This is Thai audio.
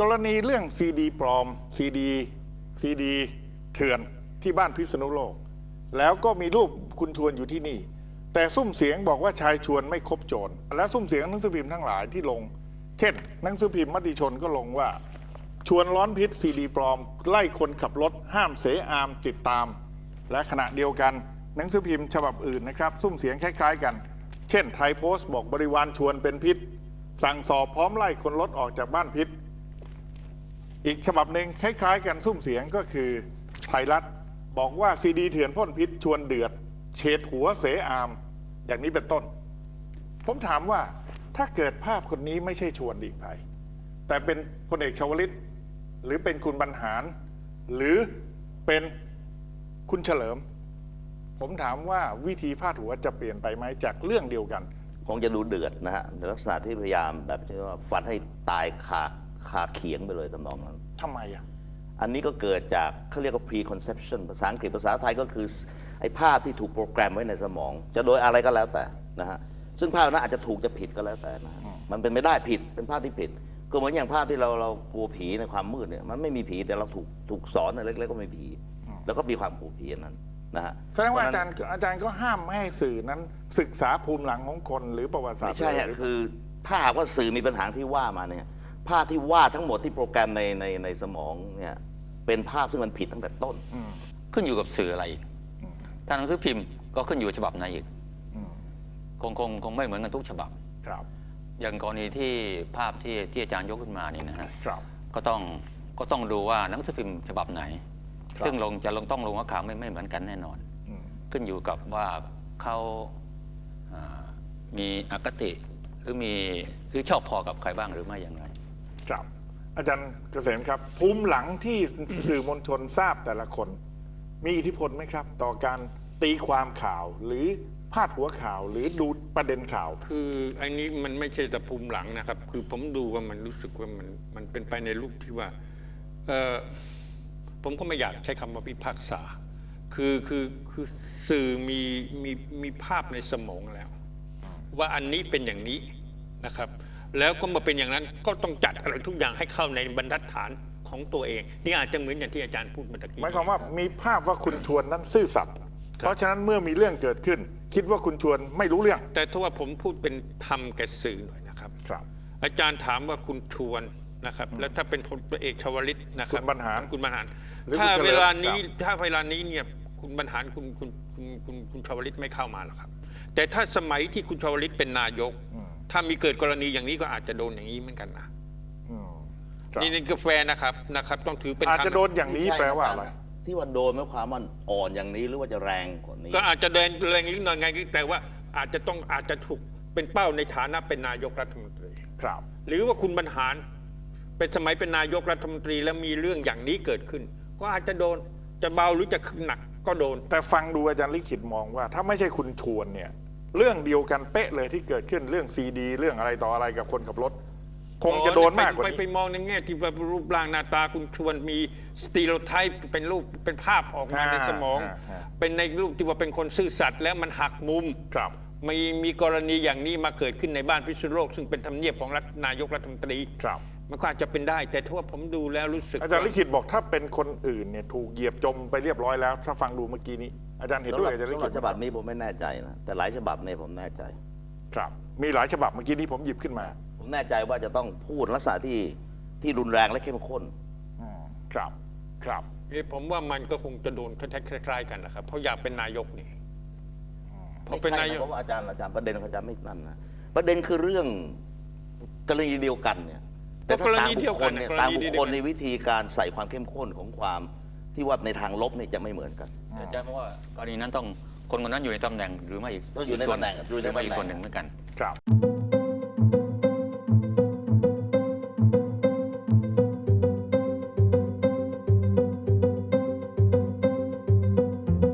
กรณีเรื่องซีดีปลอมซีดีซีดีเถื่อนที่บ้านพิษณุโลก แล้วก็มีรูปคุณชวนอยู่ที่นี่ แต่ซุ้มเสียงบอกว่าชายชวนไม่ครบโจรและซุ้มเสียงหนังสือพิมพ์ทั้งหลายที่ลง เช่นหนังสือพิมพ์มติชนก็ลงว่า ชวนร้อนพิษซีดีปลอม ไล่คนขับรถห้ามเสอามติดตาม และขณะเดียวกันหนังสือพิมพ์ฉบับอื่นนะครับซุ้มเสียงคล้าย ๆ กัน เช่นไทยโพสต์บอกบริวารชวนเป็นพิษ สั่งสอบพร้อมไล่คนรถออกจากบ้านพิษ อีกฉบับหนึ่งคล้ายๆ กันซุ้มเสียงก็คือไทยรัฐบอกว่าซีดีเถื่อนพ่นพิษชวนเดือด เฉดหัวเสอาม อย่างนี้เป็นต้น ผมถามว่าถ้าเกิดภาพคนนี้ไม่ใช่ชวนดีกภัย แต่เป็นพลเอกชวลิต หรือเป็นคุณบรรหาร หรือเป็นคุณเฉลิม ผมถามว่าวิธีพาดหัวจะเปลี่ยนไปไหมจากเรื่องเดียวกัน คงจะดูเดือดนะฮะในลักษณะที่พยายามแบบที่ว่าฟันให้ตายคา คาเขียงไปเลยตำนองนั้น ทำไมอะ อันนี้ก็เกิดจากเขาเรียกว่า preconception ภาษาอังกฤษภาษาไทยก็คือ ไอ้ภาพที่ถูกโปรแกรมไว้ในสมอง จะโดยอะไรก็แล้วแต่นะฮะซึ่งภาพนั้นอาจจะถูกจะผิดก็แล้วแต่นะฮะมันเป็นไม่ได้ผิดเป็นภาพที่ผิด ก็เหมือนอย่างภาพที่เราเรากลัวผีในความมืดเนี่ยมันไม่มีผีแต่เราถูกถูกสอนอะไรเล็กๆก็ไม่มีผีแล้วก็มีความกลัวผีอันนั้นนะฮะแสดงว่าเพอาระจารย์อาจารย์ก็ห้ามไม่ให้สื่อนั้นศึกษาภูมิหลังของคนหรือประวัติศาสตไม่ร์ใช่เลยฮะหรือคือถ้าหากว่าสื่อมีปัญหาที่ว่ามาเนี่ย ภาพที่ว่าทั้งหมดที่โปรแกรมในในในสมองเนี่ยเป็นภาพซึ่งมันผิดตั้งแต่ต้นมขึ้นอยู่กับสื่ออะไรอีกถ้าหนังสือพิมพ์ก็ขึ้นอยู่ฉบับไหนอีกอืมคงคงคงไม่เหมือนกันทุกฉบับ ครับ อย่างกรณีที่ภาพที่ที่อาจารย์ยกขึ้นมานี่นะฮะครับก็ต้องก็ต้องดูว่าหนังสือพิมพ์ฉบับไหน ครับซึ่งลงจะลงต้องลงว่าข่าวไม่ไม่เหมือนกันแน่นอน อืม ขึ้นอยู่กับว่าเขาอ่ามีอคติหรือมีหรือชอบพอกับใครบ้างหรือไม่อย่างไร ครับ อาจารย์เกษมครับ ภูมิหลังที่สื่อมวลชนทราบแต่ละคน มีอิทธิพลไหมครับ ต่อการตีความข่าวหรือพาดหัวข่าวหรือดูประเด็นข่าว คืออันนี้มันไม่ใช่แต่ภูมิหลังนะครับ คือผมดูว่ามันรู้สึกว่ามันมันเป็นไปในรูปที่ว่าเออผมก็ไม่อยากใช้คำว่าพิพากษา คือคือคือสื่อมีมีมีภาพในสมองแล้ว ว่าอันนี้เป็นอย่างนี้นะครับ แล้วก็มาเป็นอย่างนั้นก็ต้องจัดอะไรทุกอย่างให้เข้าในบรรทัดฐานของตัวเอง นี่อาจจะเหมือนอย่างที่อาจารย์พูดเมื่อตะกี้หมายความว่ามีภาพว่าคุณชวนนั้นซื่อสัตย์เพราะฉะนั้นเมื่อมีเรื่องเกิดขึ้น คิดว่าคุณชวนไม่รู้เรื่อง แต่ถ้าว่าผมพูดเป็นธรรมแก่สื่อหน่อยนะครับ ครับ อาจารย์ถามว่าคุณชวนนะครับ แล้วถ้าเป็นพลเอกชวลิตนะครับคุณบรรหารคุณบรรหารหรือถ้าคุณเฉลิมเวลานี้ครับถ้าเวลานี้เนี่ยคุณบรรหารคุณคุณคุณคุณคุณชวลิตไม่เข้ามาหรอกครับ แต่ถ้าสมัยที่คุณชวลิตเป็นนายก ถ้ามีเกิดกรณีอย่างนี้ก็อาจจะโดนอย่างนี้เหมือนกันนะอืมครับนี่นี่กาแฟร์นะครับนะครับ ต้องถือเป็นอาจจะธรรมโดนอย่างนี้ม่ใช่แปลว่าอะไร ที่ว่าโดนหมายความว่าอ่อนอย่างนี้หรือว่าจะแรงกว่านี้ ก็อาจจะเดินแรงนิดหน่อยไงแต่ว่าอาจจะต้องอาจจะถูกเป็นเป้าในฐานะเป็นนายกรัฐมนตรี ครับ หรือว่าคุณบรรหาร เป็นสมัยเป็นนายกรัฐมนตรีแล้วมีเรื่องอย่างนี้เกิดขึ้น ก็อาจจะโดนจะเบาหรือจะหนักก็โดน แต่ฟังดูอาจารย์ลิขิตมองว่า ถ้าไม่ใช่คุณชวนเนี่ย เรื่องเดียวกันเป๊ะเลยที่เกิดขึ้นเรื่องซีดี เรื่องอะไรต่ออะไรกับคนขับรถ คงจะโดนมากกว่าไปนี้ ไปมองในแง่ที่ว่ารูปร่างหน้าตาคุณชวนมีสตีโ o ไทป์เป็นรูปเป็นภาพออกมาอ่าในสมอง อ่าอ่า เป็นในรูปที่ว่าเป็นคนซื่อสัตย์แล้วมันหักมุม ครับ มีมีกรณีอย่างนี้มาเกิดขึ้นในบ้านพิษณุโลก ซึ่งเป็นทำเนียบของรัฐนายกรัฐมนตรีครับ มันก็อาจจะเป็นได้ แต่ถ้าว่าผมดูแล้วรู้สึกอาจารย์ว่ลิขิตบอกถ้าเป็นคนอื่นเนี่ยถูกเหยียบจมไปเรียบร้อยแล้ว ถ้าฟังดูเมื่อกี้นี้ อาจารย์เห็นสำด้หวรัยบอาจารย์ลิสำหขิรัตบฉบับนี้ผมไม่แน่ใจนะแต่หลายฉบับเนี่ยผมแน่ใจ ครับ มีหลายฉบับเมื่อกี้นี้ผมหยิบขึ้นมา ผมแน่ใจว่าจะต้องพูดลักษณะที่ที่รุนแรงและเข้มข้นอืมครับครับเอ๊ะผมว่ามันก็คงจะโดนคล้ายๆกันแหละครับเพราะอยากเป็นนายกนี่พอไม่เป็นใช่นายนะกเพราะว่าอาจารย์อาจารย์ประเด็นของอาจารย์ไม่นั่นนะประเด็นคือเรื่องกรณีเดียวกันเนี่ยแต่ถ้าต่างบุคคลเนี่ยต่างบุคคลในวิธีการใส่ความเข้มข้นของความ ที่ว่าในทางลบเนี่ยจะไม่เหมือนกันแต่อาจารย์บอกว่ากรณีนั้นต้องคนคนนั้นอยู่ในตำแหน่งหรือไม่อีกต้องอยู่ในส่วตำแหน่งอยู่ในหรือไม่อีกตำแหน่ง ส่วนหนึ่งเหมือนกัน ครับ